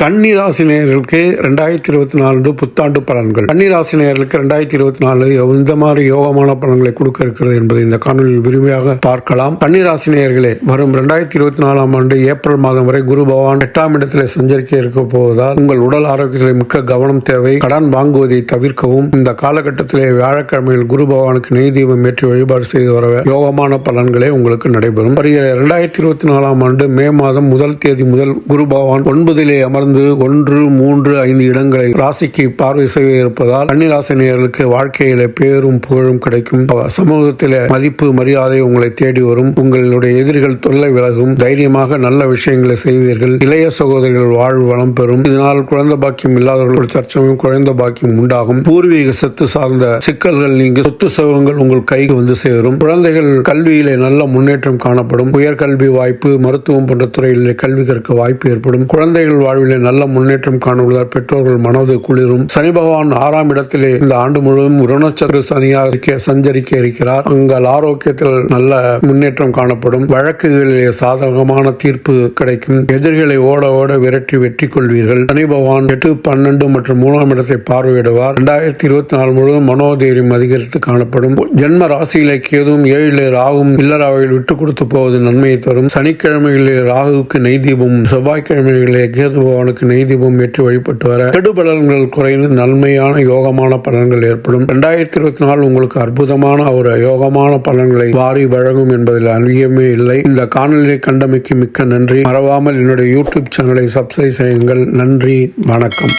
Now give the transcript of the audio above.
கன்னிராசினியர்களுக்கு ரெண்டாயிரத்தி இருபத்தி நாலு புத்தாண்டு பலன்கள். கன்னிராசினியர்களுக்கு ரெண்டாயிரத்தி இருபத்தி நாலு எந்த மாதிரி யோகமான பலன்களை கொடுக்க இருக்கிறது என்பதை இந்த காணொலியில் விரும்பியாக பார்க்கலாம். கன்னிராசினியர்களே வரும் ரெண்டாயிரத்தி இருபத்தி நாலாம் ஆண்டு ஏப்ரல் மாதம் வரை குரு பகவான் எட்டாம் இடத்திலே சஞ்சரிக்க இருக்க போவதால் உங்கள் உடல் ஆரோக்கியத்தில் மிக்க கவனம் தேவை. கடன் வாங்குவதை தவிர்க்கவும். இந்த காலகட்டத்திலே வியாழக்கிழமையில் குரு பகவானுக்கு நெய் தீபம் ஏற்றி வழிபாடு செய்து வர யோகமான பலன்களே உங்களுக்கு நடைபெறும். வருகிற இரண்டாயிரத்தி இருபத்தி நாலாம் ஆண்டு மே மாதம் முதல் தேதி முதல் குரு பகவான் ஒன்பதிலே அமர்ந்து ஒன்று மூன்று ஐந்து இடங்களை ராசிக்கு பார்வை செய்ய இருப்பதால் கன்னிராசினியர்களுக்கு வாழ்க்கையில பேரும் புகழும் கிடைக்கும். சமூகத்தில மதிப்பு மரியாதை உங்களை தேடி வரும். உங்களுடைய எதிரிகள் தொல்லை விலகும். தைரியமாக நல்ல விஷயங்களை செய்வீர்கள். இளைய சகோதரிகள் வாழ்வு வளம் பெறும். இதனால் குழந்தை பாக்கியம் இல்லாதவர்கள் தற்சமயம் குழந்தை பாக்கியம் உண்டாகும். பூர்வீக சொத்து சார்ந்த சிக்கல்கள் நீங்க சொத்து சுகங்கள் உங்கள் கைக்கு வந்து சேரும். குழந்தைகள் கல்வியிலே நல்ல முன்னேற்றம் காணப்படும். உயர்கல்வி வாய்ப்பு மருத்துவம் போன்ற துறைகளில் கல்வி கற்க வாய்ப்பு ஏற்படும். குழந்தைகள் வாழ்விலே நல்ல முன்னேற்றம் காணுவதால் பெற்றோர்கள் மனது குளிரும். சனி பகவான் ஆறாம் இடத்திலே இந்த ஆண்டு முழுவதும் ருணச்சந்திர சனியாக சஞ்சரிக்க இருக்கிறார். உங்கள் ஆரோக்கியத்தில் நல்ல முன்னேற்றம் காணப்படும். வழக்குகளிலே சாதகமான தீர்ப்பு கிடைக்கும். எதிரிகளை ஓட ஓட விரட்டி வெற்றி கொள்வீர்கள். சனி பகவான் எட்டு பன்னெண்டு மற்றும் மூணாம் இடத்தை பார்வையிடுவார். இரண்டாயிரத்தி இருபத்தி நாலு முழுவதும் மனோதைரியம் அதிகரித்து காணப்படும். ஜென்ம ராசியிலே கேதும் ஏழிலே ராகும் இல்லறாவையில் விட்டு கொடுத்து போவது நன்மையை தரும். சனிக்கிழமைகளிலே ராகுவுக்கு நெய் தீபம் செவ்வாய்க்கிழமைகளிலே கேது பகவானுக்கு நெய் தீபம் ஏற்றி வழிபட்டு வர கெடுபலன்கள் குறைந்து நன்மையான யோகமான பலன்கள் ஏற்படும். இரண்டாயிரத்தி இருபத்தி நாலு உங்களுக்கு அற்புதமான ஒரு யோகமான பலன்களை வாரி வழங்கும் என்பதில் அறியமே இல்லை. இந்த காணொலியை கண்டமைக்கு மிக்க நன்றி. மறவாமல் என்னுடைய யூடியூப் சேனலை சப்ஸ்கிரைப் செய்யுங்கள். நன்றி. வணக்கம்.